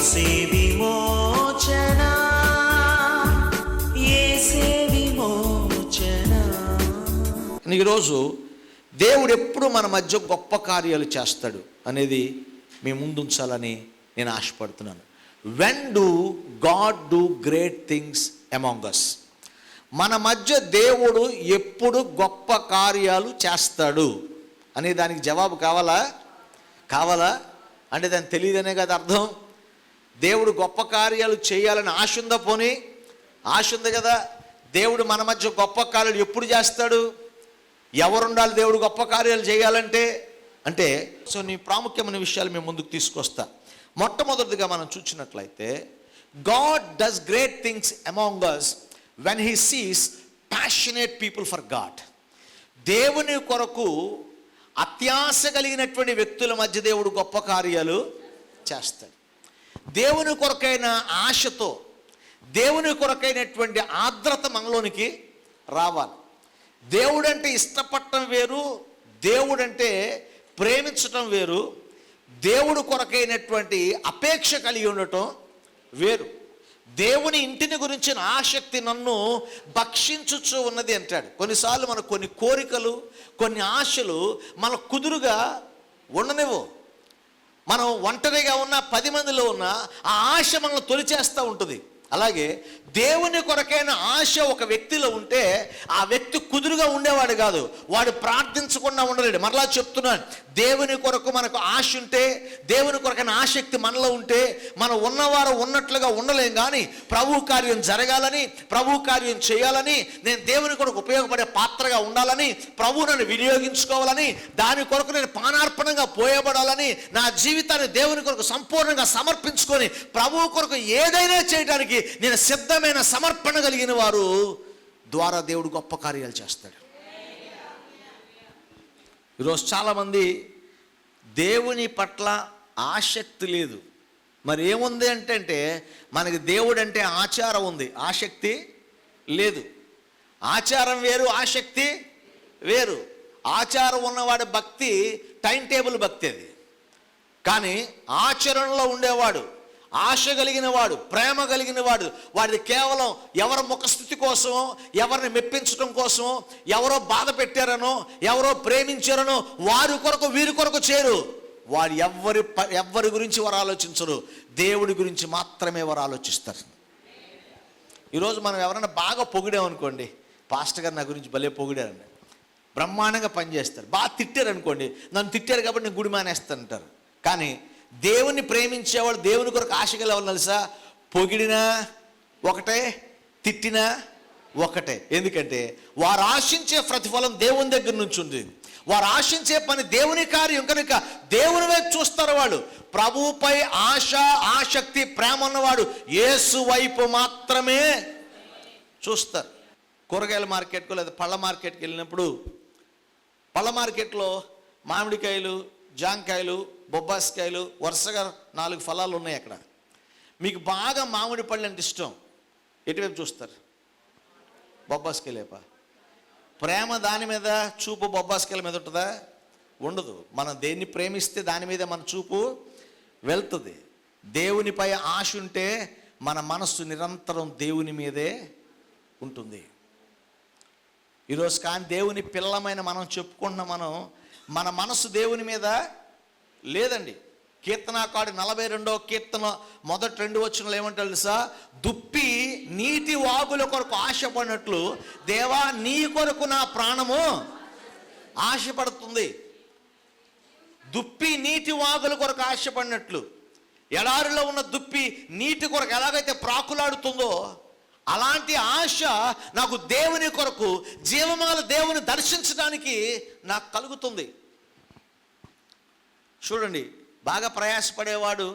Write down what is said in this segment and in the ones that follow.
ఏసే విమోచన ఏసే విమోచన ఈరోజు దేవుడు ఎప్పుడు మన మధ్య గొప్ప కార్యాలు చేస్తాడు అనేది మీ ముందుంచాలని నేను ఆశపడుతున్నాను. When do God do great things among us మన మధ్య దేవుడు ఎప్పుడు గొప్ప కార్యాలు చేస్తాడు అనే దానికి జవాబు కావాలా? కావాలా? అంటే దాని తెలియదనే కదా అర్థం. దేవుడు గొప్ప కార్యాలు చేయాలని ఆశ ఉందా పోనీ? ఆశ ఉంది కదా. దేవుడు మన మధ్య గొప్ప కార్యాలు ఎప్పుడు చేస్తాడు? ఎవరుండాలి దేవుడు గొప్ప కార్యాలు చేయాలంటే? అంటే సో నీ ప్రాముఖ్యమైన విషయాలు మేము ముందుకు తీసుకొస్తా. మొట్టమొదటిగా మనం చూసినట్లయితే God does great things among us when he sees passionate people for God దేవుని కొరకు అత్యాశ కలిగినటువంటి వ్యక్తుల మధ్య దేవుడు గొప్ప కార్యాలు చేస్తాడు. దేవుని కొరకైన ఆశతో దేవుని కొరకైనటువంటి ఆర్ద్రత మనలోనికి రావాలి. దేవుడంటే ఇష్టపడటం వేరు దేవుడంటే ప్రేమించటం వేరు దేవుడు కొరకైనటువంటి అపేక్ష కలిగి ఉండటం వేరు. దేవుని ఇంటిని గురించిన ఆసక్తి నన్ను భక్షించుచు ఉన్నది అంటాడు. కొన్నిసార్లు మనకు కొన్ని కోరికలు కొన్ని ఆశలు మన కుదురుగా ఉండనివ్వు. మనం ఒంటరిగా ఉన్న పది మందిలో ఉన్న ఆ ఆశ మనల్ని తొలిచేస్తూ ఉంటుంది. అలాగే దేవుని కొరకైన ఆశ ఒక వ్యక్తిలో ఉంటే ఆ వ్యక్తి కుదురుగా ఉండేవాడు కాదు. వాడు ప్రార్థించకుండా ఉండలేడు. మరలా చెప్తున్నాను దేవుని కొరకు మనకు ఆశ ఉంటే దేవుని కొరకైన ఆసక్తి మనలో ఉంటే మనం ఉన్నవారు ఉన్నట్లుగా ఉండలేం కానీ ప్రభు కార్యం జరగాలని ప్రభు కార్యం చేయాలని నేను దేవుని కొరకు ఉపయోగపడే పాత్రగా ఉండాలని ప్రభు నన్ను వినియోగించుకోవాలని దాని కొరకు నేను పానార్పణంగా పోయబడాలని నా జీవితాన్ని దేవుని కొరకు సంపూర్ణంగా సమర్పించుకొని ప్రభు కొరకు ఏదైనా చేయడానికి నేను సిద్ధమైన సమర్పణ కలిగిన వారు ద్వారా దేవుడు గొప్ప కార్యాలు చేస్తాడు. ఈరోజు చాలామంది దేవుని పట్ల ఆసక్తి లేదు. మరి ఏముంది అంటే అంటే మనకి దేవుడు అంటే ఆచారం ఉంది. ఆసక్తి లేదు. ఆచారం వేరు ఆసక్తి వేరు. ఆచారం ఉన్నవాడి భక్తి టైం టేబుల్ భక్తి అది. కానీ ఆచరణలో ఉండేవాడు ఆశ కలిగిన వాడు ప్రేమ కలిగిన వాడు వాడిది కేవలం ఎవరి ముఖస్థితి కోసం ఎవరిని మెప్పించడం కోసం ఎవరో బాధ పెట్టారనో ఎవరో ప్రేమించారనో వారి కొరకు వీరి కొరకు చేరు. వారు ఎవరి ఎవరి గురించి వారు ఆలోచించరు. దేవుడి గురించి మాత్రమే వారు ఆలోచిస్తారు. ఈరోజు మనం ఎవరైనా బాగా పొగిడామనుకోండి పాస్టర్ గారు నా గురించి భలే పొగిడారండి. బ్రహ్మాండంగా పనిచేస్తారు. బాగా తిట్టారు అనుకోండి నన్ను తిట్టారు కాబట్టి నేను గుడి మానేస్తానంటారు. కానీ దేవుని ప్రేమించేవాడు దేవుని కొరకు ఆశ గలవాళ్ళు తెలుసా పొగిడినా ఒకటే తిట్టినా ఒకటే. ఎందుకంటే వారు ఆశించే ప్రతిఫలం దేవుని దగ్గర నుంచి ఉంది. వారు ఆశించే పని దేవుని కార్యం. కనుక దేవుని వైపు చూస్తారు వాళ్ళు ప్రభువుపై ఆశ ఆసక్తి ప్రేమ ఉన్నవాడు యేసు వైపు మాత్రమే చూస్తారు. కూరగాయల మార్కెట్కు లేదా పళ్ళ మార్కెట్కి వెళ్ళినప్పుడు పళ్ళ మార్కెట్లో మామిడికాయలు జాంకాయలు బొబ్బాసికాయలు వరుసగా నాలుగు ఫలాలు ఉన్నాయి అక్కడ. మీకు బాగా మామిడి పళ్ళు అంటే ఇష్టం. ఎటువైపు చూస్తారు? బొబ్బాసికాయలేప. ప్రేమ దాని మీద చూపు బొబ్బాసికాయల మీద ఉంటుందా? ఉండదు. మనం దేన్ని ప్రేమిస్తే దాని మీద మన చూపు వెళ్తుంది. దేవునిపై ఆశ ఉంటే మన మనస్సు నిరంతరం దేవుని మీదే ఉంటుంది. ఈరోజు కానీ దేవుని పిల్లమైన మనం చెప్పుకుంటున్న మనం మన మనసు దేవుని మీద లేదండి. కీర్తనాకాడు నలభై రెండో కీర్తన మొదటి రెండు వచ్చినలు ఏమంటారు తెలుసా? దుప్పి నీటి వాగుల కొరకు ఆశపడినట్లు దేవా నీ కొరకు నా ప్రాణము ఆశపడుతుంది. దుప్పి నీటి వాగుల కొరకు ఆశపడినట్లు ఎడారిలో ఉన్న దుప్పి నీటి కొరకు ఎలాగైతే ప్రాకులాడుతుందో అలాంటి ఆశ నాకు దేవుని కొరకు జీవమాల దేవుని దర్శించడానికి నాకు కలుగుతుంది. చూడండి బాగా ప్రయాసపడేవాడు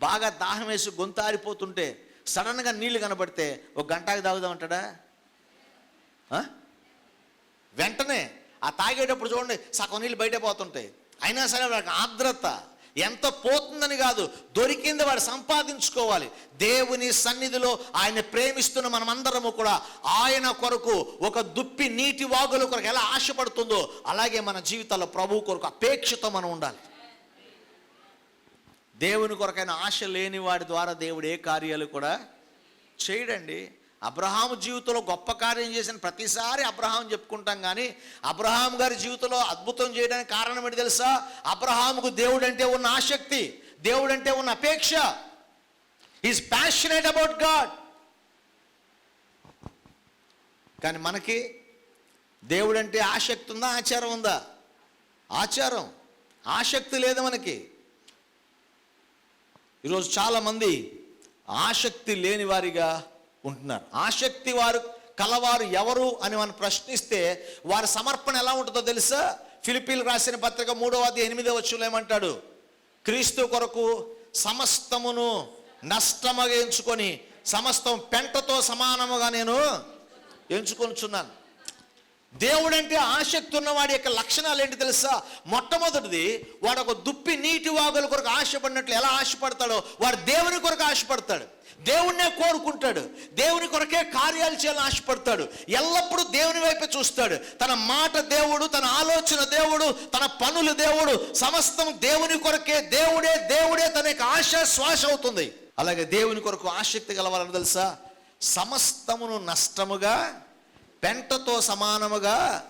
బాగా దాహం వేసి గొంతారిపోతుంటే సడన్గా నీళ్ళు కనబడితే ఒక గంటకి తాగుదామంటాడా వెంటనే ఆ తాగేటప్పుడు చూడండి సగం నీళ్ళు బయట పోతుంటాయి. అయినా సరే వాడికి ఆర్ద్రత ఎంత పోతుందని కాదు దొరికింది వాడు సంపాదించుకోవాలి. దేవుని సన్నిధిలో ఆయన ప్రేమిస్తున్న మనమందరము కూడా ఆయన కొరకు ఒక దుప్పి నీటి వాగుల కొరకు ఎలా ఆశపడుతుందో అలాగే మన జీవితాల్లో ప్రభు కొరకు అపేక్షతో మనం ఉండాలి. దేవుని కొరకైన ఆశ లేని వాడి ద్వారా దేవుడు ఏ కార్యాలు కూడా చేయడండి. అబ్రహాము జీవితంలో గొప్ప కార్యం చేసిన ప్రతిసారి అబ్రహాం చెప్పుకుంటాం కానీ అబ్రహాం గారి జీవితంలో అద్భుతం చేయడానికి కారణం ఏంటి తెలుసా? అబ్రహాముకు దేవుడు అంటే ఉన్న ఆసక్తి దేవుడు అంటే ఉన్న అపేక్ష. ఈజ్ ప్యాషనేట్ అబౌట్ గాడ్ కానీ మనకి దేవుడంటే ఆసక్తి ఉందా? ఆచారం ఉందా? ఆచారం. ఆసక్తి లేదు మనకి. ఈరోజు చాలామంది ఆసక్తి లేని వారిగా ఉంటున్నారు. ఆసక్తి వారు కలవారు ఎవరు అని మనం ప్రశ్నిస్తే వారి సమర్పణ ఎలా ఉంటుందో తెలుసా? ఫిలిపీలు రాసిన పత్రిక మూడవ అది ఎనిమిదవ వచ్చులో ఏమంటాడు? క్రీస్తు కొరకు సమస్తమును నష్టముగా ఎంచుకొని సమస్తం పెంటతో సమానముగా నేను ఎంచుకొనిచున్నాను. దేవుడంటే ఆసక్తి ఉన్నవాడి యొక్క లక్షణాలు ఏంటి తెలుసా? మొట్టమొదటిది వాడు ఒక దుప్పి నీటి వాగుల కొరకు ఆశపడినట్లు ఎలా ఆశపడతాడో వాడు దేవుని కొరకు ఆశపడతాడు. దేవుణ్ణే కోరుకుంటాడు. దేవుని కొరకే కార్యాలు చేయాలని ఆశపడతాడు. ఎల్లప్పుడూ దేవుని వైపే చూస్తాడు. తన మాట దేవుడు తన ఆలోచన దేవుడు తన పనులు దేవుడు సమస్తం దేవుని కొరకే దేవుడే దేవుడే తన యొక్క ఆశ శ్వాస అవుతుంది. అలాగే దేవుని కొరకు ఆసక్తి కలవాలని తెలుసా? సమస్తమును నష్టముగా పెంటతో సమానముగా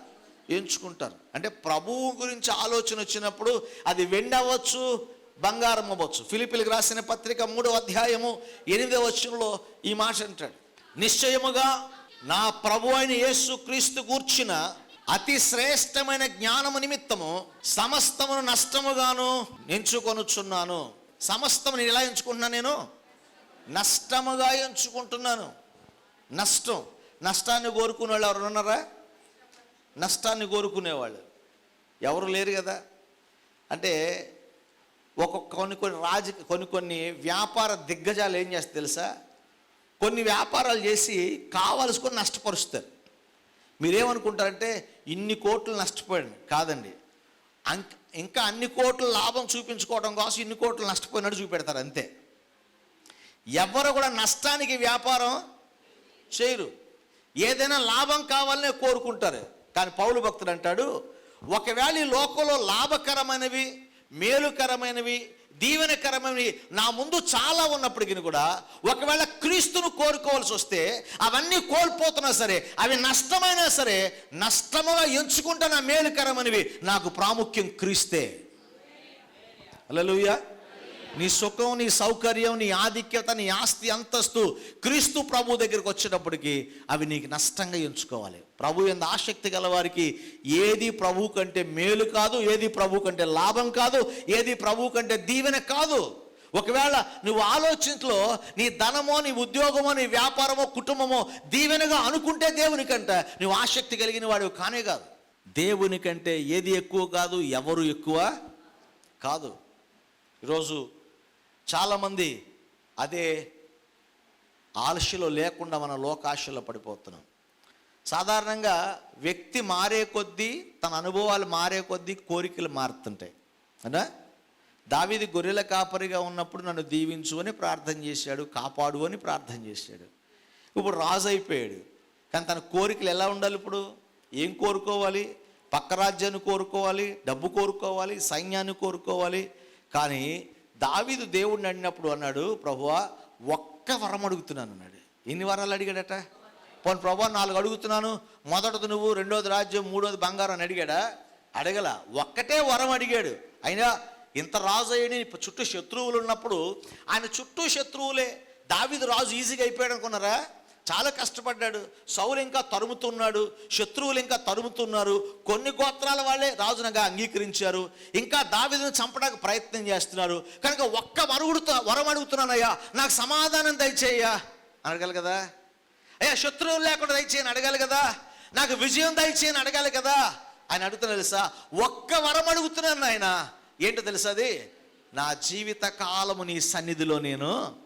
ఎంచుకుంటారు. అంటే ప్రభువు గురించి ఆలోచన వచ్చినప్పుడు అది వెండవచ్చు బంగారం అవ్వచ్చు. ఫిలిపిలకు రాసిన పత్రిక మూడో అధ్యాయము ఎనిమిదవ వచ్చంలో ఈ మాట అంటాడు. నిశ్చయముగా నా ప్రభు అయిన యేసు క్రీస్తు కూర్చిన అతి శ్రేష్టమైన జ్ఞానము నిమిత్తము సమస్తమును నష్టముగాను ఎంచుకొనుచున్నాను. సమస్తము నేను ఎలా ఎంచుకుంటున్నాను నేను? నష్టముగా ఎంచుకుంటున్నాను. నష్టం. నష్టాన్ని కోరుకునే వాళ్ళు ఎవరు ఉన్నారా? నష్టాన్ని కోరుకునేవాళ్ళు. ఎవరు లేరు కదా? అంటే ఒక్కొక్క కొన్ని కొన్ని రాజ కొన్ని కొన్ని వ్యాపార దిగ్గజాలు ఏం చేస్తారు తెలుసా? కొన్ని వ్యాపారాలు చేసి కావలసుకొని నష్టపరుస్తారు. మీరేమనుకుంటారంటే ఇన్ని కోట్లు నష్టపోయాను. కాదండి. అంక్ ఇంకా అన్ని కోట్ల లాభం చూపించుకోవడం కోసం ఇన్ని కోట్లు నష్టపోయినట్టు చూపెడతారు అంతే. ఎవరు కూడా నష్టానికి వ్యాపారం చేయరు. ఏదైనా లాభం కావాలనే కోరుకుంటారు. కానీ పౌలు భక్తుడు అంటాడు ఒకవేళ ఈ లోకంలో లాభకరమైనవి మేలుకరమైనవి దీవెనకరమైనవి నా ముందు చాలా ఉన్నప్పటికీ కూడా ఒకవేళ క్రీస్తును కోరుకోవాల్సి వస్తే అవన్నీ కోల్పోతున్నా సరే అవి నష్టమైనా సరే నష్టముగా ఎంచుకుంటున్న మేలుకరమైనవి నాకు ప్రాముఖ్యం క్రీస్తే. హల్లెలూయా. నీ సుఖం నీ సౌకర్యం నీ ఆధిక్యత నీ ఆస్తి అంతస్తు క్రీస్తు ప్రభు దగ్గరికి వచ్చేటప్పటికి అవి నీకు నష్టంగా ఎంచుకోవాలి. ప్రభు ఎంత ఆసక్తి గల వారికి ఏది ప్రభు కంటే మేలు కాదు ఏది ప్రభు కంటే లాభం కాదు ఏది ప్రభు కంటే దీవెన కాదు. ఒకవేళ నువ్వు ఆలోచనలో నీ ధనమో నీ ఉద్యోగమో నీ వ్యాపారమో కుటుంబమో దీవెనగా అనుకుంటే దేవునికంట నువ్వు ఆసక్తి కలిగిన వాడు కానే కాదు. దేవుని కంటే ఏది ఎక్కువ కాదు ఎవరు ఎక్కువ కాదు. ఈరోజు చాలామంది అదే ఆలస్యలో లేకుండా మన లోకాశలో పడిపోతున్నాం. సాధారణంగా వ్యక్తి మారే కొద్దీ తన అనుభవాలు మారే కొద్దీ కోరికలు మారుతుంటాయి. అనా దావిది గొర్రెల కాపరిగా ఉన్నప్పుడు నన్ను దీవించు అని ప్రార్థన చేశాడు కాపాడు అని ప్రార్థన చేశాడు. ఇప్పుడు రాజు అయిపోయాడు. కానీ తన కోరికలు ఎలా ఉండాలి ఇప్పుడు? ఏం కోరుకోవాలి? పక్క రాజ్యాన్ని కోరుకోవాలి డబ్బు కోరుకోవాలి సైన్యాన్ని కోరుకోవాలి. కానీ దావీదు దేవుడిని అడిగినప్పుడు అన్నాడు ప్రభువా ఒక్క వరం అడుగుతున్నాను అన్నాడు. ఎన్ని వరాలు అడిగాడట? పోను ప్రభా నాలుగు అడుగుతున్నాను. మొదటిది నువ్వు రెండోది రాజ్యం మూడోది బంగారం అని అడిగాడా? అడగల. ఒక్కటే వరం అడిగాడు. అయినా ఇంత రాజు అయ్యి చుట్టూ శత్రువులు ఉన్నప్పుడు ఆయన చుట్టూ శత్రువులే. దావీదు రాజు ఈజీగా అయిపోయాడు అనుకున్నారా? చాలా కష్టపడ్డాడు. సౌలు ఇంకా తరుముతున్నాడు. శత్రువులు ఇంకా తరుముతున్నారు. కొన్ని గోత్రాల వాళ్ళే రాజునగా అంగీకరించారు. ఇంకా దావిదను చంపడానికి ప్రయత్నం చేస్తున్నారు. కనుక ఒక్క మరుగుడుతో వరం అడుగుతున్నానయ్యా. నాకు సమాధానం దయచేయ్యా. అడగాలి కదా? అయ్యా శత్రువులు లేకుండా దయచేయని అడగాలి కదా? నాకు విజయం దయచేయని అడగాలి కదా? ఆయన అడుగుతున్నా తెలుసా? ఒక్క వరం అడుగుతున్నాను ఆయన ఏంటో తెలుసా అది? నా జీవిత కాలము నీ సన్నిధిలో నేను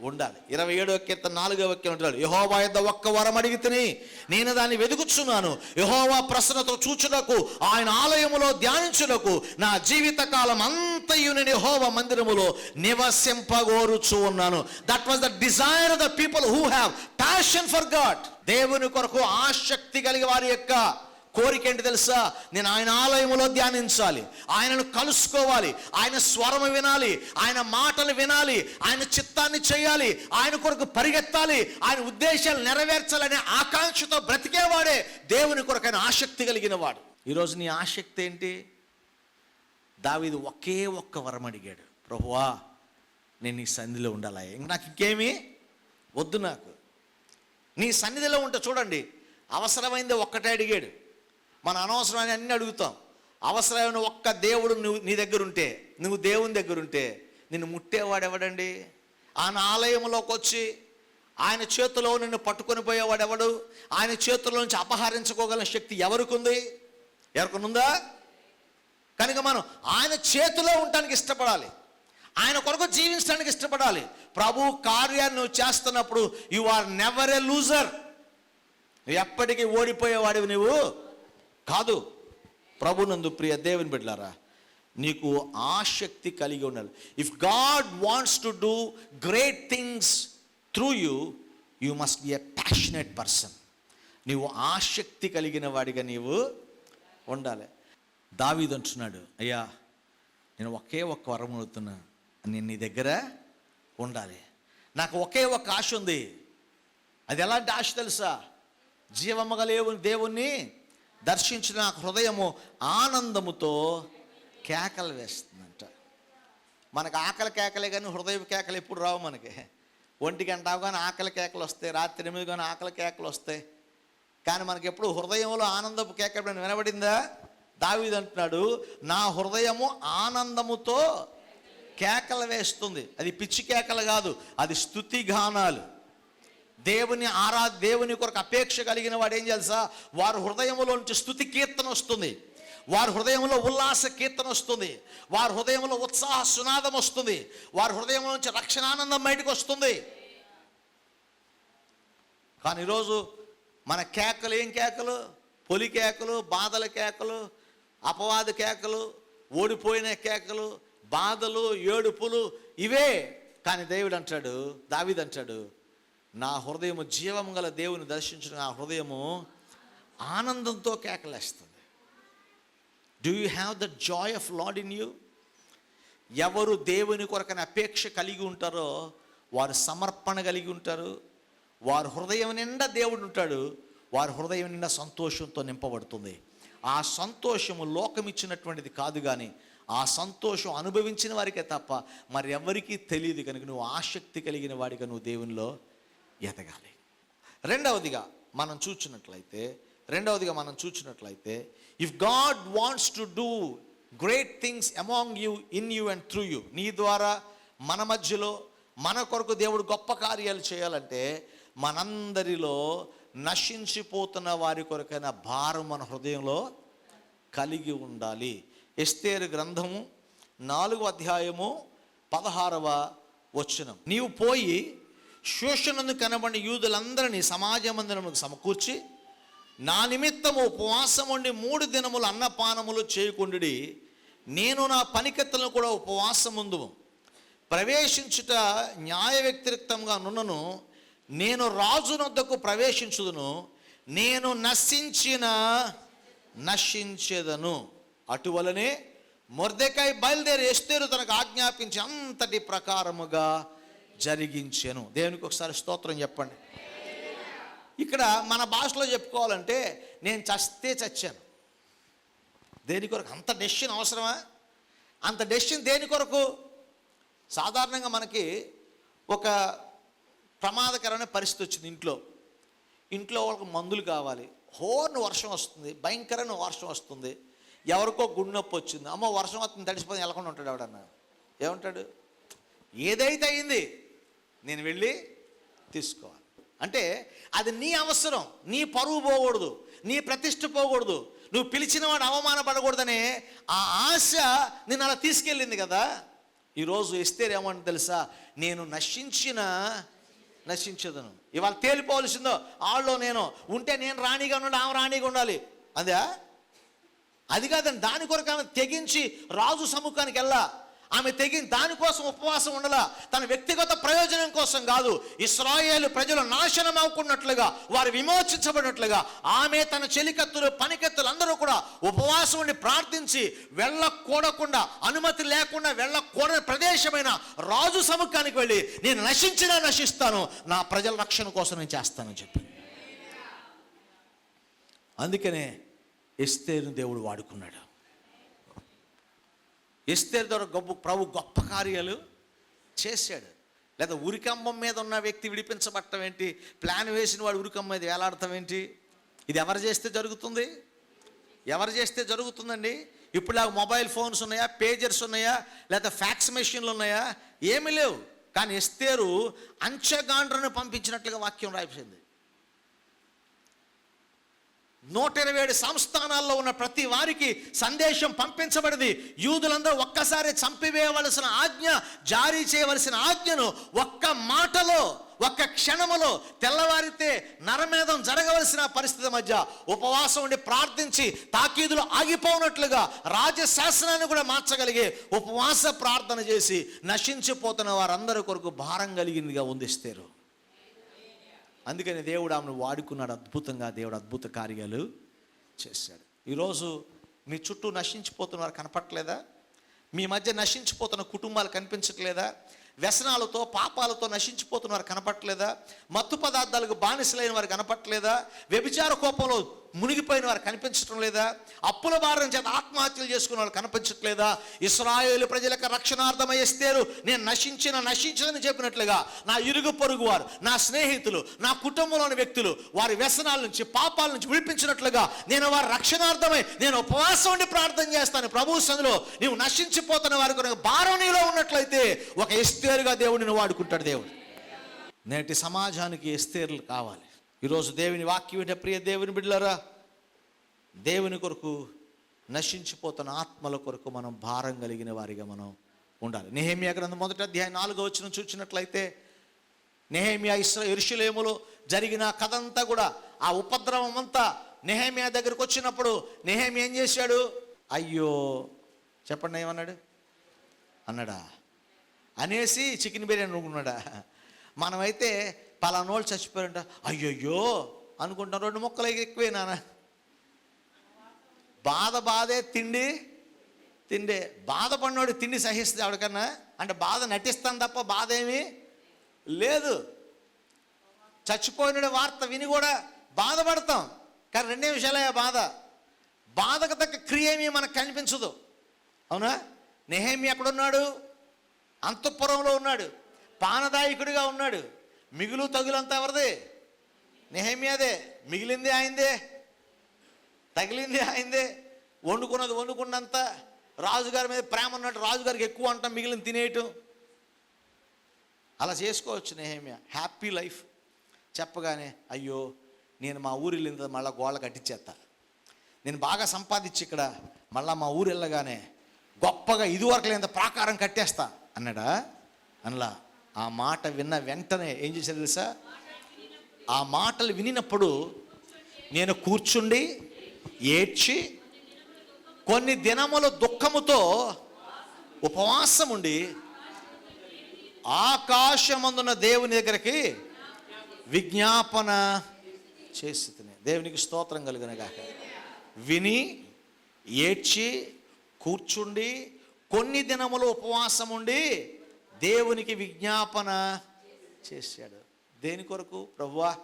ఉండాలి. ఇరవై ఏడవ కీర్తన నాలుగో కీర్తన ఉంటాడు యహోవా యొద్ద ఒక్క వరం అడిగితేని నేను దాన్ని వెతుకుచున్నాను యహోవా ప్రశ్నతో చూచుటకు ఆయన ఆలయములో ధ్యానించుటకు నా జీవిత కాలం అంతయు నేను యహోవా మందిరములో నివసింపగోరుచు ఉన్నాను. That was the desire the people who have passion for God దేవుని కొరకు ఆసక్తి కలిగి వారి యొక్క కోరిక ఏంటి తెలుసా? నేను ఆయన ఆలయంలో ధ్యానించాలి. ఆయనను కలుసుకోవాలి. ఆయన స్వరము వినాలి. ఆయన మాటలు వినాలి. ఆయన చిత్తాన్ని చేయాలి. ఆయన కొరకు పరిగెత్తాలి. ఆయన ఉద్దేశాలు నెరవేర్చాలనే ఆకాంక్షతో బ్రతికేవాడే దేవుని కొరకు ఆయన ఆసక్తి కలిగిన వాడు ఈరోజు నీ ఆసక్తి ఏంటి? దావిది ఒకే ఒక్క వరం అడిగాడు. ప్రభువా నేను నీ సన్నిధిలో ఉండాలా? ఇంక నాకు ఇంకేమీ వద్దు నాకు. నీ సన్నిధిలో ఉంటే చూడండి అవసరమైంది ఒక్కటే అడిగాడు. మన అనవసరమైన అన్ని అడుగుతాం. అవసరమైన ఒక్క దేవుడు నువ్వు నీ దగ్గర ఉంటే నువ్వు దేవుని దగ్గర ఉంటే నిన్ను ముట్టేవాడు ఎవడండి? ఆయన ఆలయంలోకి వచ్చి ఆయన చేతిలో నిన్ను పట్టుకొని పోయేవాడు ఎవడు? ఆయన చేతిలో నుంచి అపహరించుకోగల శక్తి ఎవరికి ఉంది ఎవరికొనుందా కనుక మనం ఆయన చేతిలో ఉండటానికి ఇష్టపడాలి. ఆయన కొరకు జీవించడానికి ఇష్టపడాలి. ప్రభు కార్యాన్ని నువ్వు చేస్తున్నప్పుడు you are never a loser నువ్వు ఎప్పటికీ ఓడిపోయేవాడివి నువ్వు. కాదు ప్రభునందు ప్రియ దేవుని బిడ్డలారా నీకు ఆసక్తి కలిగి ఉండాలి. If God wants to do great things through you you must be a passionate person నీవు ఆసక్తి కలిగిన వాడిగా నీవు ఉండాలి. దావీదంటున్నాడు అయ్యా నేను ఒకే ఒక్క వరం అవుతున్నా నేను నీ దగ్గర ఉండాలి. నాకు ఒకే ఒక్క ఆశ ఉంది. అది ఎలాంటి ఆశ తెలుసా? జీవమ్మగలేవు దేవుణ్ణి దర్శించిన హృదయము ఆనందముతో కేకలు వేస్తుందంట. మనకు ఆకలి కేకలే కానీ హృదయ కేకలు ఎప్పుడు రావు మనకి. ఒంటి గంట కానీ ఆకలి కేకలు వస్తాయి రాత్రి ఎనిమిది కానీ ఆకలి కేకలు వస్తాయి. కానీ మనకి ఎప్పుడు హృదయంలో ఆనందపు కేక వినబడిందా? దావీదు అంటున్నాడు నా హృదయము ఆనందముతో కేకలు వేస్తుంది. అది పిచ్చి కేకలు కాదు అది స్థుతి గానాలు. దేవుని ఆరా దేవుని కొరకు అపేక్ష కలిగిన వాడు ఏం తెలుసా? వారి హృదయంలో నుంచి స్థుతి కీర్తన వస్తుంది. వారి హృదయంలో ఉల్లాస కీర్తన వస్తుంది. వారి హృదయంలో ఉత్సాహ సునాదం వస్తుంది. వారి హృదయంలో నుంచి రక్షణానందం బయటకు వస్తుంది. కానీ ఈరోజు మన కేకలు ఏం కేకలు? పొలి కేకలు బాధల కేకలు అపవాద కేకలు ఓడిపోయిన కేకలు బాధలు ఏడుపులు ఇవే. కానీ దేవుడు అంటాడు దావిదంటాడు నా హృదయము జీవము గల దేవుని దర్శించిన నా హృదయము ఆనందంతో కేకలేస్తుంది. Do you have the joy of Lord in you ఎవరు దేవుని కొరకని అపేక్ష కలిగి ఉంటారో వారు సమర్పణ కలిగి ఉంటారు. వారి హృదయం నిండా దేవుడు ఉంటాడు. వారి హృదయం నిండా సంతోషంతో నింపబడుతుంది. ఆ సంతోషము లోకం ఇచ్చినటువంటిది కాదు కానీ ఆ సంతోషం అనుభవించిన వారికే తప్ప మరి ఎవరికీ తెలియదు. కనుక నువ్వు ఆసక్తి కలిగిన వాడిగా నువ్వు దేవునిలో ఎదగాలి. రెండవదిగా మనం చూచినట్లయితే రెండవదిగా మనం చూచినట్లయితే if God wants to do great things among you in you and through you నీ ద్వారా మన మధ్యలో మన కొరకు దేవుడు గొప్ప కార్యాలు చేయాలంటే మనందరిలో నశించిపోతున్న వారి కొరకైన భారం మన హృదయంలో కలిగి ఉండాలి. ఎస్తేరు గ్రంథము నాలుగు అధ్యాయము పదహారవ వచనం. నీవు పోయి శోషణను కనబడిన యూదులందరినీ సమాజ మందిరములకు సమకూర్చి నా నిమిత్తము ఉపవాసం ఉండి మూడు దినములు అన్నపానములు చేయకుండి నేను నా పనికెత్తలను కూడా ఉపవాసం ముందు ప్రవేశించుట న్యాయ వ్యతిరేక్తంగా నున్నను నేను రాజునొద్దకు ప్రవేశించుదును నేను నశించిన నశించేదను. అటువలనే మొర్దెకై బయలుదేరి ఎస్తేరు తనకు ఆజ్ఞాపించి అంతటి ప్రకారముగా జరిగించాను. దేవునికి ఒకసారి స్తోత్రం చెప్పండి. ఇక్కడ మన భాషలో చెప్పుకోవాలంటే నేను చస్తే చచ్చాను. దేని కొరకు? అంత డెసిషన్ అవసరమా? అంత డెసిషన్ దేని కొరకు? సాధారణంగా మనకి ఒక ప్రమాదకరమైన పరిస్థితి వచ్చింది ఇంట్లో. ఇంట్లో వాళ్ళకి మందులు కావాలి. హోర్ను వర్షం వస్తుంది. భయంకరమైన వర్షం వస్తుంది. ఎవరికో గుండె నొప్పి వచ్చింది. అమ్మో వర్షం వస్తుంది తడిసిపోతే వెళ్ళకుండా ఉంటాడు ఎవడన్నా? ఏమంటాడు? ఏదైతే అయింది నేను వెళ్ళి తీసుకోవాలి. అంటే అది నీ అవసరం నీ పరువు పోకూడదు నీ ప్రతిష్ట పోకూడదు. నువ్వు పిలిచిన వాడు అవమానపడకూడదనే ఆ ఆశ నేను అలా తీసుకెళ్ళింది కదా. ఈరోజు ఎస్తేరు ఏమంటే తెలుసా? నేను నశించిన నశించదను. ఇవాళ తేలిపోవలసిందో వాళ్ళు నేను ఉంటే నేను రాణిగా ఉండాలి ఆమె రాణిగా ఉండాలి. అదే? అది కాదండి దాని కొరకు ఆమె తెగించి రాజు సముఖానికి వెళ్ళా. ఆమె తెగి దానికోసం ఉపవాసం ఉండలా. తన వ్యక్తిగత ప్రయోజనం కోసం కాదు. ఇస్రాయేలు ప్రజలు నాశనం అవుకున్నట్లుగా వారు విమోచించబడినట్లుగా ఆమె తన చెలికత్తులు పనికెత్తులు అందరూ కూడా ఉపవాసం ఉండి ప్రార్థించి వెళ్ళకూడకుండా అనుమతి లేకుండా వెళ్ళకూడని ప్రదేశమైన రాజు సముఖానికి వెళ్ళి నేను నశించినా నశిస్తాను నా ప్రజల రక్షణ కోసం నేను చేస్తానని చెప్పి. అందుకనే ఎస్తేను దేవుడు వాడుకున్నాడు. ఎస్తేరు ద్వారా గొప్ప ప్రభు గొప్ప కార్యాలు చేశాడు. లేదా ఉరికంబం మీద ఉన్న వ్యక్తి విడిపించబట్టం ఏంటి? ప్లాన్ వేసిన వాడు ఉరికమ్మ మీద వేలాడటం ఏంటి? ఇది ఎవరు చేస్తే జరుగుతుంది? ఎవరు చేస్తే జరుగుతుందండి? ఇప్పుడు మొబైల్ ఫోన్స్ ఉన్నాయా? పేజర్స్ ఉన్నాయా? లేదా ఫ్యాక్స్ మెషిన్లు ఉన్నాయా? ఏమీ లేవు. కానీ ఎస్తేరు అంచెగాండ్రను పంపించినట్లుగా వాక్యం రాయిపోయింది నూట ఇరవై ఏడు సంస్థానాల్లో ఉన్న ప్రతి వారికి సందేశం పంపించబడింది. యూదులందరూ ఒక్కసారి చంపివేయవలసిన ఆజ్ఞ జారీ చేయవలసిన ఆజ్ఞను ఒక్క మాటలో ఒక్క క్షణములో తెల్లవారితే నరమేధం జరగవలసిన పరిస్థితి మధ్య ఉపవాసం ఉండి ప్రార్థించి తాకీదులు ఆగిపోనట్లుగా రాజశాసనాన్ని కూడా మార్చగలిగే ఉపవాస ప్రార్థన చేసి నశించిపోతున్న వారందరి కొరకు భారం కలిగిందిగా ఉందిస్తారు అందుకని దేవుడు ఆమెను వాడుకున్నాడు అద్భుతంగా దేవుడు అద్భుత కార్యాలు చేశాడు. ఈరోజు మీ చుట్టూ నశించిపోతున్నారు కనపట్లేదా మీ మధ్య నశించిపోతున్న కుటుంబాలు కనిపించట్లేదా? వ్యసనాలతో పాపాలతో నశించిపోతున్నారు కనపట్లేదా మత్తు పదార్థాలకు బానిసలైన వారు కనపట్లేదా వ్యభిచార కోపంలో మునిగిపోయిన వారు కనిపించడం లేదా? అప్పుల భారం చేత ఆత్మహత్యలు చేసుకున్న వాళ్ళు కనిపించట్లేదా ఇస్రాయేలు ప్రజలకు రక్షణార్థమై నేను నశించిన నశించదని చెప్పినట్లుగా నా ఇరుగు పొరుగు వారు నా స్నేహితులు నా కుటుంబంలోని వ్యక్తులు వారి వ్యసనాల నుంచి పాపాల నుంచి విడిపించినట్లుగా నేను వారి రక్షణార్థమై నేను ఉపవాసం ఉండి ప్రార్థన చేస్తాను. ప్రభు సందులో నీవు నశించిపోతున్న వారి కొరకు భారం నీలో ఉన్నట్లయితే ఒక ఎస్తేరుగా దేవుడిని వాడుకుంటాడు దేవుడు. నేటి సమాజానికి ఎస్తేర్లు కావాలి. ఈరోజు దేవుని వాక్యం వింటే ప్రియ దేవుని బిడ్డలరా దేవుని కొరకు నశించిపోతున్న ఆత్మల కొరకు మనం భారం కలిగిన వారిగా మనం ఉండాలి. నెహేమియా గ్రంథం మొదటి అధ్యాయం నాలుగో వచ్చిన చూసినట్లయితే నెహేమియా ఇస్రా ఇరుషులేములో జరిగిన కథ అంతా కూడా ఆ ఉపద్రవం అంతా నెహేమియా దగ్గరకు వచ్చినప్పుడు నెహేమి ఏం చేశాడు? అయ్యో చెప్పండి ఏమన్నాడు అన్నాడా? అనేసి చికెన్ బిర్యానీ అనుకున్నాడా? మనమైతే పలానోళ్ళు చచ్చిపోయారంట. అయ్యయ్యో అనుకుంటాం రెండు ముక్కలు ఎక్కువే నాన్న. బాధ బాధే తిండి తిండే. బాధపడినోడు తిండి సహిస్తుంది ఆవిడకన్నా. అంటే బాధ నటిస్తాను తప్ప బాధ ఏమీ లేదు. చచ్చిపోయిన వార్త విని కూడా బాధపడతాం కానీ రెండే విషయాలే బాధ. బాధకు తగ్గ క్రియ ఏమీ మనకు కనిపించదు. అవునా? నెహేమి ఎక్కడున్నాడు? అంతఃపురంలో ఉన్నాడు. పానదాయకుడిగా ఉన్నాడు. మిగులు తగులంతా ఎవరిది? నెహేమియాదే. మిగిలింది ఆయనదే. తగిలింది ఆయనదే. వండుకున్నది వండుకున్నంత రాజుగారి మీద ప్రేమ ఉన్నట్టు రాజుగారికి ఎక్కువ అంటాం మిగిలిన తినేయటం. అలా చేసుకోవచ్చు నెహేమియా. Happy life. చెప్పగానే అయ్యో నేను మా ఊరు వెళ్ళిన మళ్ళీ గోళ్ళ కట్టించేస్తా నేను బాగా సంపాదించి ఇక్కడ మళ్ళీ మా ఊరు వెళ్ళగానే గొప్పగా ఇదివరకు లేని ప్రాకారం కట్టేస్తా అన్నాడా? అనలా. ఆ మాట విన్న వెంటనే ఏం చేశారు తెలుసా? ఆ మాటలు వినినప్పుడు నేను కూర్చుండి ఏడ్చి కొన్ని దినముల దుఃఖముతో ఉపవాసం ఉండి ఆకాశమందున్న దేవుని దగ్గరికి విజ్ఞాపన చేసి దేవునికి స్తోత్రం కలిగినగాక. విని ఏడ్చి కూర్చుండి కొన్ని దినములు ఉపవాసం ఉండి దేవునికి విజ్ఞాపన చేశాడు. దేని కొరకు? ప్రభువా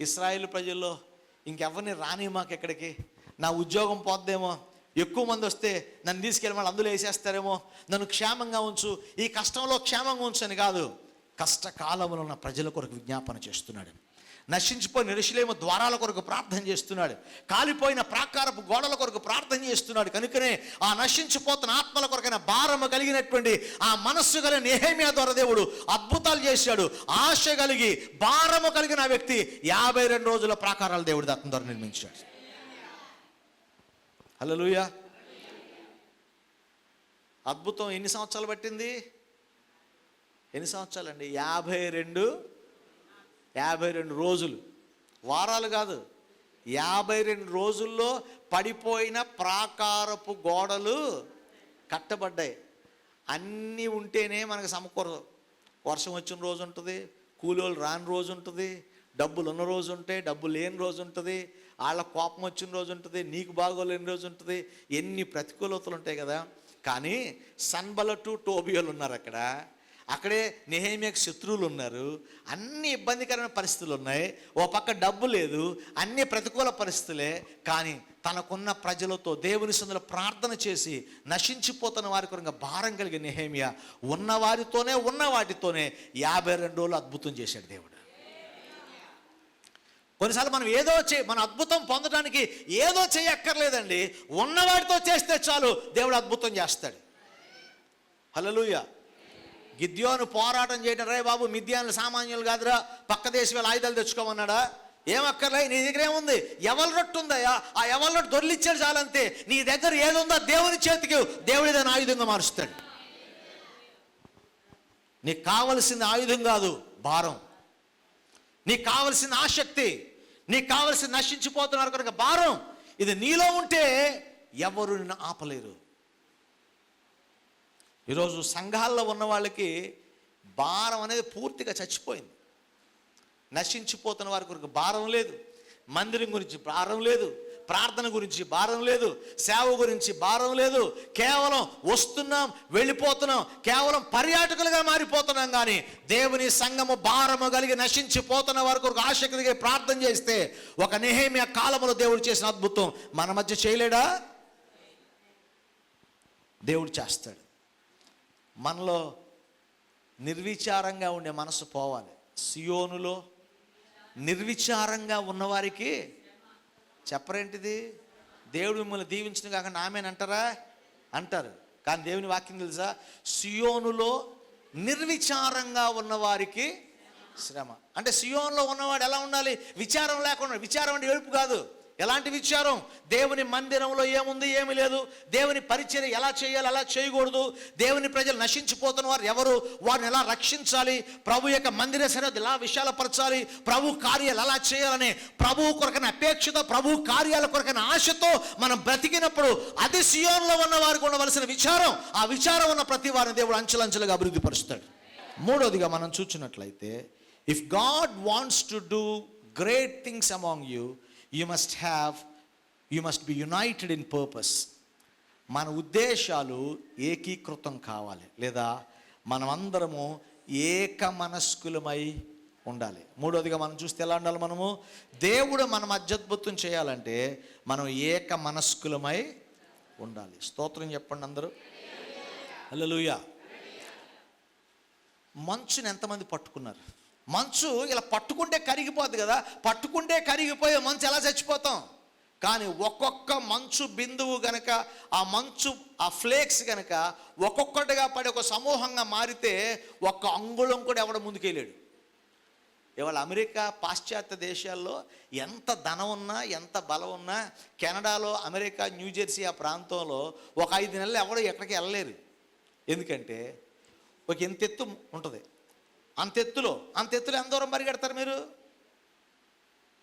ఇస్రాయేల్ ప్రజల్లో ఇంకెవరిని రాని మాకు ఎక్కడికి నా ఉద్యోగం పోద్దేమో. ఎక్కువ మంది వస్తే నన్ను తీసుకెళ్ళి వాళ్ళు అందులో వేసేస్తారేమో. నన్ను క్షేమంగా ఉంచు. ఈ కష్టంలో క్షేమంగా ఉంచు అని కాదు కష్టకాలంలో ఉన్న ప్రజల కొరకు విజ్ఞాపన చేస్తున్నాడు. నశించిపోయిన నిరుషులేమో ద్వారాల కొరకు ప్రార్థన చేస్తున్నాడు. కాలిపోయిన ప్రాకారపు గోడల కొరకు ప్రార్థన చేస్తున్నాడు. కనుకనే ఆ నశించిపోతున్న ఆత్మల కొరకైన భారము కలిగినటువంటి ఆ మనస్సు కలిగిన నేహమియా ద్వారా దేవుడు అద్భుతాలు చేశాడు. ఆశ కలిగి భారము కలిగిన ఆ వ్యక్తి యాభై రెండు రోజుల ప్రాకారాలు దేవుడు అతని ద్వారా నిర్మించాడు. హల్లెలూయా. అద్భుతం ఎన్ని సంవత్సరాలు పట్టింది? ఎన్ని సంవత్సరాలండి? యాభై రెండు యాభై రెండు రోజులు. వారాలు కాదు. యాభై రెండు రోజుల్లో పడిపోయిన ప్రాకారపు గోడలు కట్టబడ్డాయి. అన్నీ ఉంటేనే మనకు సమకూరదు. వర్షం వచ్చిన రోజు ఉంటుంది కూలోళ్ళు రాని రోజు ఉంటుంది డబ్బులు ఉన్న రోజు ఉంటాయి డబ్బు లేని రోజు ఉంటుంది వాళ్ళ కోపం వచ్చిన రోజు ఉంటుంది నీకు బాగోలేని రోజు ఉంటుంది ఎన్ని ప్రతికూలతలు ఉంటాయి కదా. కానీ సన్బలటు టోబియోలు ఉన్నారు అక్కడ. అక్కడే నెహేమియాకు శత్రువులు ఉన్నారు. అన్ని ఇబ్బందికరమైన పరిస్థితులు ఉన్నాయి. ఓ పక్క డబ్బు లేదు. అన్ని ప్రతికూల పరిస్థితులే. కానీ తనకున్న ప్రజలతో దేవుని సందులో ప్రార్థన చేసి నశించిపోతున్న వారి కొరంగా భారం కలిగిన నెహేమియా ఉన్న వారితోనే ఉన్న వాటితోనే యాభై రెండు రోజులు అద్భుతం చేశాడు దేవుడు. కొన్నిసార్లు మనం ఏదో చే మన అద్భుతం పొందడానికి ఏదో చేయక్కర్లేదండి. ఉన్నవాడితో చేస్తే చాలు దేవుడు అద్భుతం చేస్తాడు. హల్లెలూయా. గిద్యోను పోరాటం చేయడం రే బాబు మిద్యానులు సామాన్యులు కాదురా పక్క దేశం వెళ్ళి ఆయుధాలు తెచ్చుకోమన్నాడా? ఏమక్కర్లే నీ దగ్గర ఏముంది? ఎవరి రొట్టు ఉందయ్యా? ఆ ఎవరి రొట్టు దొరిలిచ్చాడు చాలంతే. నీ దగ్గర ఏదుందో దేవుని చేతికి దేవుడి దాని ఆయుధంగా మారుస్తాడు. నీకు కావలసింది ఆయుధం కాదు భారం. నీకు కావలసిన ఆసక్తి. నీకు కావలసిన నశించిపోతున్నారు కనుక భారం. ఇది నీలో ఉంటే ఎవరు నిన్ను ఆపలేరు. ఈరోజు సంఘాల్లో ఉన్న వాళ్ళకి భారం అనేది పూర్తిగా చచ్చిపోయింది. నశించిపోతున్న వారి కొరకు భారం లేదు. మందిరం గురించి భారం లేదు. ప్రార్థన గురించి భారం లేదు. సేవ గురించి భారం లేదు. కేవలం వస్తున్నాం వెళ్ళిపోతున్నాం కేవలం పర్యాటకులుగా మారిపోతున్నాం కానీ దేవుని సంఘము భారము కలిగి నశించిపోతున్న వారి కొరకు ఆశక్తిగా ప్రార్థన చేస్తే ఒక నిహేమియ కాలంలో దేవుడు చేసిన అద్భుతం మన మధ్య చేయలేడా? దేవుడు చేస్తాడు. మనలో నిర్విచారంగా ఉండే మనసు పోవాలి. సియోనులో నిర్విచారంగా ఉన్నవారికి చెప్పరేంటిది? దేవుడు మిమ్మల్ని దీవించిన కాక నామేనంటారా అంటారు. కానీ దేవుని వాక్యం తెలుసా? సియోనులో నిర్విచారంగా ఉన్నవారికి శ్రమ. అంటే సియోన్లో ఉన్నవాడు ఎలా ఉండాలి? విచారం లేకుండా విచారం అంటే ఏడుపు కాదు. ఎలాంటి విచారం? దేవుని మందిరంలో ఏముంది ఏమి లేదు. దేవుని పరిచయం ఎలా చేయాలి ఎలా చేయకూడదు. దేవుని ప్రజలు నశించిపోతున్న వారు ఎవరు? వారిని ఎలా రక్షించాలి? ప్రభు యొక్క మందిర సరిహద్దు ఎలా విశాలపరచాలి? ప్రభు కార్యాలు ఎలా చేయాలని ప్రభు కొరకైన అపేక్షత ప్రభు కార్యాల కొరకైన ఆశతో మనం బ్రతికినప్పుడు అది సియోన్లో ఉన్న వారికి ఉండవలసిన విచారం. ఆ విచారం ఉన్న ప్రతి వారిని దేవుడు అంచెలంచెలుగా అభివృద్ధి పరుస్తాడు. మూడోదిగా మనం చూసినట్లయితే if God wants to do great things among you you must have you must be united in purpose మన ఉద్దేశాలు ఏకీకృతం కావాలి లేదా మనమందరము ఏక మనస్కులమై ఉండాలి. మూడోదిగా మనం చూస్తే ఎలా ఉండాలి మనము? దేవుడు మనం అత్యద్భుతం చేయాలంటే మనం ఏక మనస్కులమై ఉండాలి. స్తోత్రం చెప్పండి అందరూ. హల్లెలూయా. మంచుని ఎంతమంది పట్టుకున్నారు? మంచు ఇలా పట్టుకుంటే కరిగిపోద్ది కదా. పట్టుకుంటే కరిగిపోయే మంచు ఎలా చచ్చిపోతాం? కానీ ఒక్కొక్క మంచు బిందువు గనక ఆ మంచు ఆ ఫ్లేక్స్ గనక ఒక్కొక్కటిగా పడి ఒక సమూహంగా మారితే ఒక్క అంగుళం కూడా ఎవడ ముందుకెళ్ళాడు. ఇవాళ అమెరికా పాశ్చాత్య దేశాల్లో ఎంత ధనం ఉన్నా ఎంత బలం ఉన్నా కెనడాలో అమెరికా న్యూజెర్సీ ఆ ప్రాంతంలో ఒక ఐదు నెలలు ఎవరు ఎక్కడికి వెళ్ళలేరు. ఎందుకంటే ఒక ఎంత ఎత్తు ఉంటుంది. అంత ఎత్తులో అంత ఎత్తులో ఎంత దూరం పరిగెడతారు మీరు?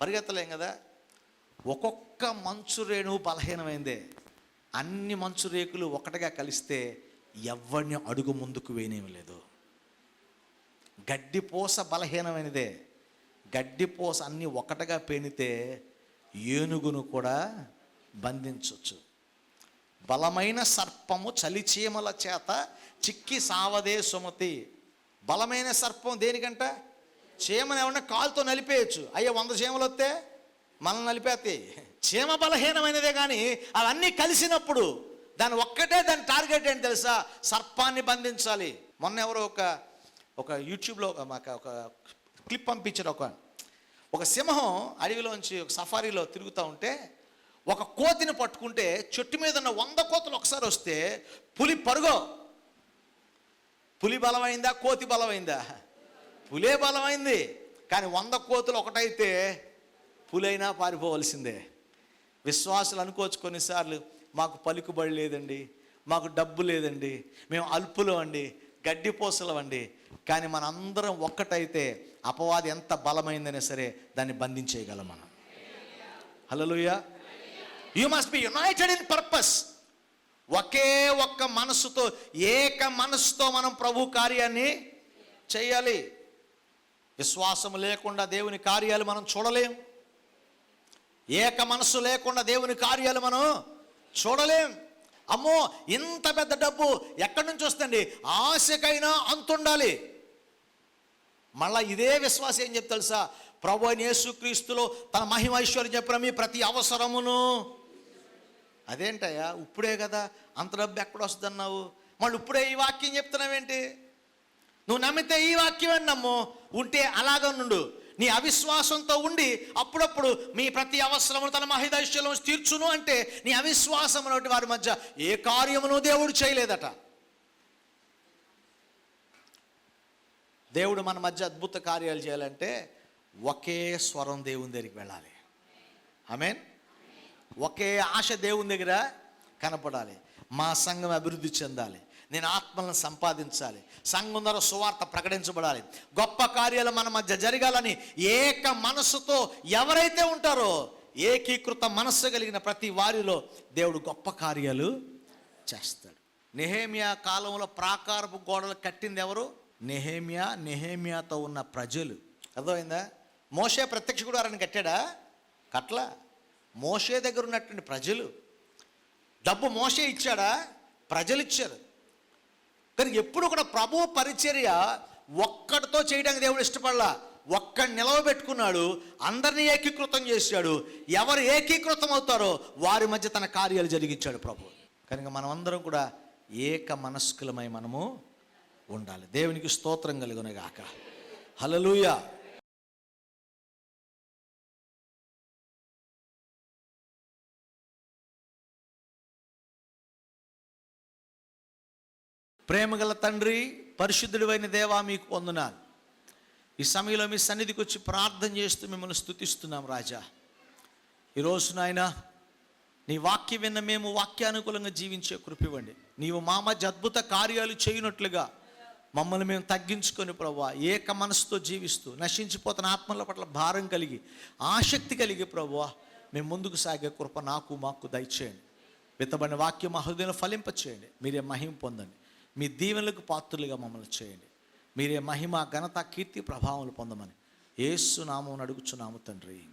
పరిగెత్తలేం కదా? ఒక్కొక్క మంచు రేణువు బలహీనమైందే. అన్ని మంచు రేకులు ఒకటిగా కలిస్తే ఎవరిని అడుగు ముందుకు వేయనేమి లేదు. గడ్డిపూస బలహీనమైనదే. గడ్డిపూస అన్ని ఒకటిగా పేనితే ఏనుగును కూడా బంధించవచ్చు బలమైన సర్పము చలిచీమల చేత చిక్కి సావదే సుమతి. బలమైన సర్పం దేనికంట? చీమను ఏమన్నా కాలుతో నలిపేయచ్చు. అయ్యో వంద చీమలు వస్తే మనం నలిపేస్తాయి. చీమ బలహీనమైనదే కానీ అవన్నీ కలిసినప్పుడు దాని ఒక్కటే దాని టార్గెట్ ఏంటి తెలుసా? సర్పాన్ని బంధించాలి. మొన్న ఎవరో ఒక ఒక యూట్యూబ్లో మాకు ఒక క్లిప్ పంపించారు ఒక ఒక సింహం అడవిలోంచి ఒక సఫారీలో తిరుగుతూ ఉంటే ఒక కోతిని పట్టుకుంటే చెట్టు మీద ఉన్న వంద కోతలు ఒకసారి వస్తే పులి పరుగో. పులి బలమైందా కోతి బలమైందా? పులే బలమైంది కానీ వంద కోతులు ఒకటైతే పులైనా పారిపోవలసిందే. విశ్వాసులు అనుకోవచ్చు కొన్నిసార్లు మాకు పలుకుబడి లేదండి మాకు డబ్బు లేదండి మేము అల్పులు అండి గడ్డిపోసలం అండి కానీ మనందరం ఒక్కటైతే అపవాది ఎంత బలమైందనే సరే దాన్ని బంధించేయగలం మనం. హలోయ you must be united in purpose ఒకే ఒక్క మనసుతో ఏక మనసుతో మనం ప్రభు కార్యాన్ని చేయాలి. విశ్వాసం లేకుండా దేవుని కార్యాలు మనం చూడలేం. ఏక మనసు లేకుండా దేవుని కార్యాలు మనం చూడలేం. అమ్మో ఇంత పెద్ద డబ్బు ఎక్కడి నుంచి వస్తుంది ఆశకైనా అంతుండాలి. మళ్ళా ఇదే విశ్వాసం ఏం చెప్తా తెలుసా ప్రభు యేసుక్రీస్తులో తన మహిమ ఐశ్వర్యం చెప్పిన మీ ప్రతి అవసరమును అదేంటయ్యా? ఇప్పుడే కదా అంత డబ్బు ఎక్కడ వస్తుందన్నావు? మళ్ళీ ఇప్పుడే ఈ వాక్యం చెప్తున్నావేంటి? నువ్వు నమ్మితే ఈ వాక్యం నమ్ము ఉంటే అలాగ నుండు నీ అవిశ్వాసంతో ఉండి అప్పుడప్పుడు మీ ప్రతి అవసరము తన మహిదైశ్యలో తీర్చును అంటే నీ అవిశ్వాసము వారి మధ్య ఏ కార్యమును దేవుడు చేయలేదట. దేవుడు మన మధ్య అద్భుత కార్యాలు చేయాలంటే ఒకే స్వరం దేవుని దగ్గరికి వెళ్ళాలి. ఐ మీన్ ఒకే ఆశ దేవుని దగ్గర కనపడాలి. మా సంఘం అభివృద్ధి చెందాలి. నేను ఆత్మలను సంపాదించాలి. సంఘం ద్వారా సువార్త ప్రకటించబడాలి. గొప్ప కార్యాలు మన మధ్య జరగాలని ఏక మనసుతో ఎవరైతే ఉంటారో ఏకీకృత మనస్సు కలిగిన ప్రతి వారిలో దేవుడు గొప్ప కార్యాలు చేస్తాడు. నెహేమియా కాలంలో ప్రాకారపు గోడలు కట్టింది ఎవరు? నెహేమియా నెహేమియాతో ఉన్న ప్రజలు. అర్థమైందా? మోషే ప్రత్యక్ష గుడారాన్ని కట్టాడా? కట్లా మోషే దగ్గర ఉన్నటువంటి ప్రజలు. డబ్బు మోసే ఇచ్చాడా? ప్రజలు ఇచ్చారు. కానీ ఎప్పుడు కూడా ప్రభు పరిచర్య ఒక్కడితో చేయడానికి దేవుడు ఇష్టపడలా. ఒక్కడిని నిలవబెట్టుకున్నాడు అందరినీ ఏకీకృతం చేశాడు. ఎవరు ఏకీకృతం అవుతారో వారి మధ్య తన కార్యాలు జరిగించాడు ప్రభు కనుక మనమందరం కూడా ఏక మనస్కులమై మనము ఉండాలి. దేవునికి స్తోత్రం కలుగునగాక. హలలుయా ప్రేమగల తండ్రి పరిశుద్ధుడివైన దేవా మీకు పొందునాలు ఈ సమయంలో మీ సన్నిధికి వచ్చి ప్రార్థన చేస్తూ మిమ్మల్ని స్థుతిస్తున్నాం రాజా. ఈరోజు నాయన నీ వాక్యం విన్న మేము వాక్యానుకూలంగా జీవించే కృపివ్వండి నీవు మా మధ్య అద్భుత కార్యాలు చేయనట్లుగా మమ్మల్ని మేము తగ్గించుకొని ప్రభా ఏక మనసుతో జీవిస్తూ నశించిపోతున్న ఆత్మల పట్ల భారం కలిగి ఆసక్తి కలిగి ప్రభువా మేము ముందుకు సాగే కృప నాకు మాకు దయచేయండి. విత్తబడిన వాక్యం మా హృదయంలో ఫలింపచేయండి. మీరే మహిం పొందండి. మీ దీవెనలకు పాత్రులుగా మమ్మల్ని చేయండి. మీరే మహిమ ఘనత కీర్తి ప్రభావాలు పొందమని. ఏసునామం అడుగుచున్నాము తండ్రి.